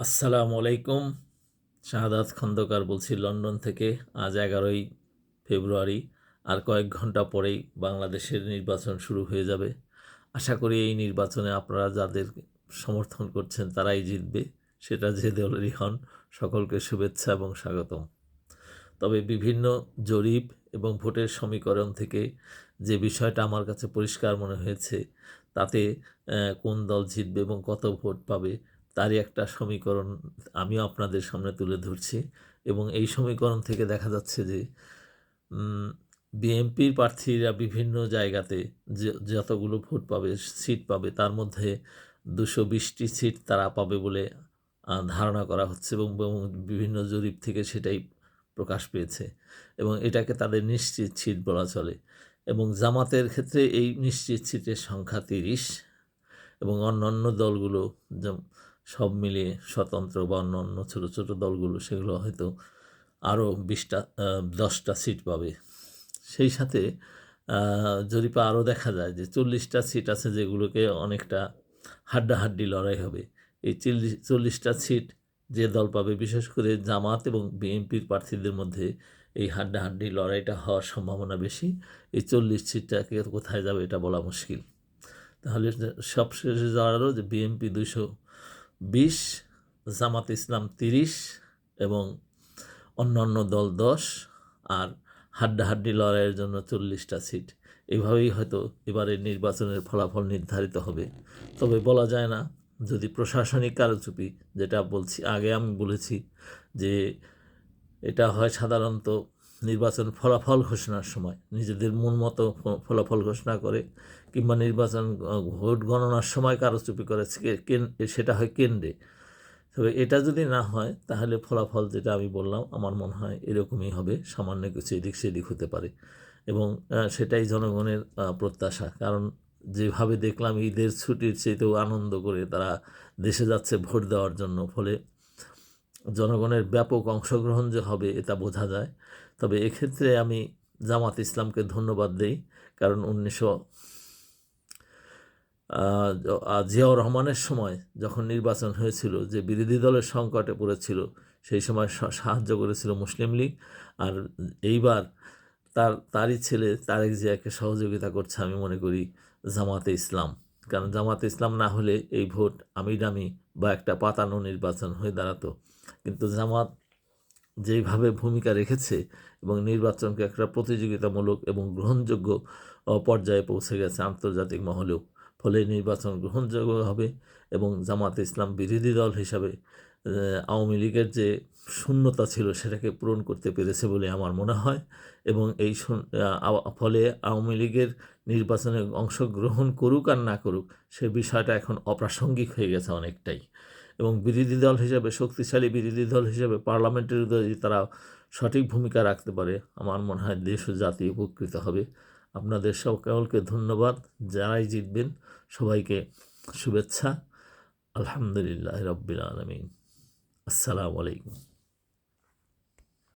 আসসালামু আলাইকুম। শাহাদাত খন্দকার বলছি, লন্ডন থেকে আজ এগারোই ফেব্রুয়ারি, আর কয়েক ঘণ্টা পরেই বাংলাদেশের নির্বাচন শুরু হয়ে যাবে। আশা করি এই নির্বাচনে আপনারা যাদের সমর্থন করছেন তারাই জিতবে, সেটা যে দলেরই হন, সকলকে শুভেচ্ছা এবং স্বাগতম। তবে বিভিন্ন জরিপ এবং ভোটের সমীকরণ থেকে যে বিষয়টা আমার কাছে পরিষ্কার মনে হয়েছে, তাতে কোন দল জিতবে এবং কত ভোট পাবে তারই একটা সমীকরণ আমিও আপনাদের সামনে তুলে ধরছি এবং এই সমীকরণ থেকে দেখা যাচ্ছে যে বিএনপির প্রার্থীরা বিভিন্ন জায়গাতে যতগুলো ভোট পাবে, সিট পাবে, তার মধ্যে দুশো বিশটি সিট তারা পাবে বলে ধারণা করা হচ্ছে এবং বিভিন্ন জরিপ থেকে সেটাই প্রকাশ পেয়েছে এবং এটাকে তাদের নিশ্চিত সিট বলা চলে এবং জামাতের ক্ষেত্রে এই নিশ্চিত সিটের সংখ্যা তিরিশ এবং অন্যান্য দলগুলো সব মিলিয়ে স্বতন্ত্র বা অন্যান্য ছোটো ছোটো দলগুলো, সেগুলো হয়তো আরও বিশটা দশটা সিট পাবে। সেই সাথে জরিপে আরও দেখা যায় যে চল্লিশটা সিট আছে যেগুলোকে অনেকটা হাড্ডাহাড্ডি লড়াই হবে, এই চল্লিশ, চল্লিশটা সিট যে দল পাবে, বিশেষ করে জামাত এবং বিএনপির প্রার্থীদের মধ্যে এই হাড্ডাহাড্ডি লড়াইটা হওয়ার সম্ভাবনা বেশি, এই চল্লিশ সিটটাকে কোথায় যাবে এটা বলা মুশকিল। তাহলে সবশেষে দাঁড়াল যে বিএনপি দুইশো বিশ, জামাত ইসলাম তিরিশ এবং অন্যান্য দল দশ আর হাড্ডাহাড্ডি লড়াইয়ের জন্য চল্লিশটা সিট। এভাবেই হয়তো এবারের নির্বাচনের ফলাফল নির্ধারিত হবে। তবে বলা যায় না, যদি প্রশাসনিক কারচুপি, যেটা বলছি, আগে আমি বলেছি যে এটা হয় সাধারণত নির্বাচন ফলাফল ঘোষণার সময় নিজেদের মন মতো ফলাফল ঘোষণা করে কিংবা নির্বাচন ভোট গণনার সময় কারচুপি করে সেটা হয় কেন্দ্রে। তবে এটা যদি না হয়, তাহলে ফলাফল যেটা আমি বললাম, আমার মনে হয় এরকমই হবে, সামান্য কিছু এদিক সেদিক হতে পারে। এবং সেটাই জনগণের প্রত্যাশা। কারণ যেভাবে দেখলাম ঈদের ছুটির চেয়েতেও আনন্দ করে তারা দেশে যাচ্ছে ভোট দেওয়ার জন্য। ফলে জনগণের ব্যাপক অংশগ্রহণ যে হবে, এটা বোঝা যায়। তবে এক্ষেত্রে আমি জামাত ইসলামকে ধন্যবাদ দেই, কারণ উনিশশো জিয়াউর রহমানের সময় যখন নির্বাচন হয়েছিল, যে বিরোধী দলের সংকটে পড়েছিল, সেই সময় সাহায্য করেছিল মুসলিম লীগ। আর এইবার তার, তারই ছেলে তারেক জিয়াকে সহযোগিতা করছে, আমি মনে করি জামাতে ইসলাম। কারণ জামাত ইসলাম না হলে এই ভোট আমিডামি বা একটা পাতানো নির্বাচন হয়ে দাঁড়াতো। কিন্তু জামাত যেইভাবে ভূমিকা রেখেছে এবং নির্বাচনকে একটা প্রতিযোগিতামূলক এবং গ্রহণযোগ্য পর্যায়ে পৌঁছে গেছে আন্তর্জাতিক মহলেও। ফলে নির্বাচন গ্রহণযোগ্য হবে এবং জামাত ইসলাম বিরোধী দল হিসাবে আওয়ামী লীগের যে শূন্যতা ছিল সেটাকে পূরণ করতে পেরেছে বলে আমার মনে হয় এবং এই ফলে আওয়ামী লীগের নির্বাচনে অংশগ্রহণ করুক আর না করুক, সে বিষয়টা এখন অপ্রাসঙ্গিক হয়ে গেছে অনেকটাই। এবং বিরোধী দল হিসাবে, শক্তিশালী বিরোধী দল হিসাবে পার্লামেন্টের যদি তারা সঠিক ভূমিকা রাখতে পারে, আমার মনে হয় দেশ ও জাতি উপকৃত হবে। আপনাদের সকলকে ধন্যবাদ, যারাই জিতবেন সবাইকে শুভেচ্ছা, আলহামদুলিল্লাহ রব্বিল আলমিন। আসসালামু আলাইকুম।